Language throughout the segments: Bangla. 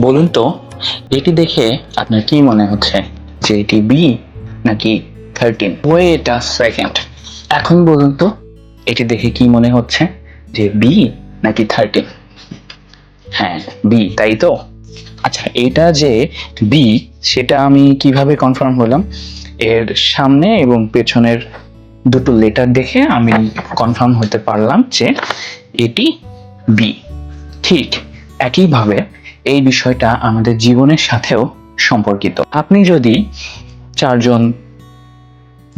বলুন তো, এটি দেখে আপনার কি মনে হচ্ছে? যে এটি বি নাকি থার্টিন ওয়েট আ সেকেন্ড এখন বলুন তো, এটি দেখে কি মনে হচ্ছে? যে বি নাকি থার্টিন হ্যাঁ বি তাই তো? আচ্ছা এটা যে বি সেটা আমি কীভাবে কনফার্ম হলাম এর সামনে এবং পেছনের দুটো লেটার দেখে আমি কনফার্ম হতে পারলাম যে এটি বি ঠিক একইভাবে এই বিষয়টা আমাদের জীবনের সাথেও সম্পর্কিত। আপনি যদি চারজন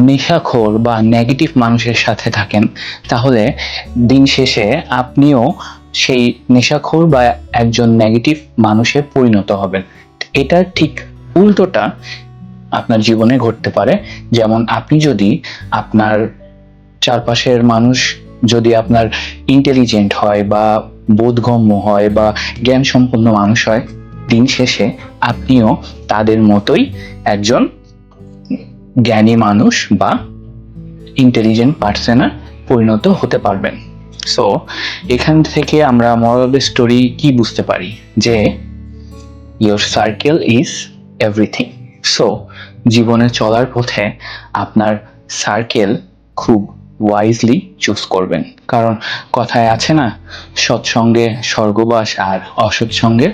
নেশাখোর বা নেগেটিভ মানুষের সাথে থাকেন, তাহলে দিন শেষে আপনিও সেই নেশাখোর বা একজন নেগেটিভ মানুষে পরিণত হবেন। এটা ঠিক উল্টোটা আপনার জীবনে ঘটতে পারে। যেমন আপনি যদি আপনার চারপাশের মানুষ যদি আপনার ইন্টেলিজেন্ট হয় বা বোধগম্য হয় বা জ্ঞান সম্পন্ন মানুষ হয়, দিন শেষে আপনিও তাদের মতোই একজন জ্ঞানী মানুষ বা ইন্টেলিজেন্ট পার্সনে পরিণত হতে পারবেন। সো এখান থেকে আমরা মরাল স্টোরি কি বুঝতে পারি? যে your circle is everything so জীবনে চলার পথে আপনার সার্কেল খুব ওয়াইজলি চুজ করবেন। কারণ কথায় আছে না সৎসঙ্গে স্বর্গবাস আর অসৎ সঙ্গে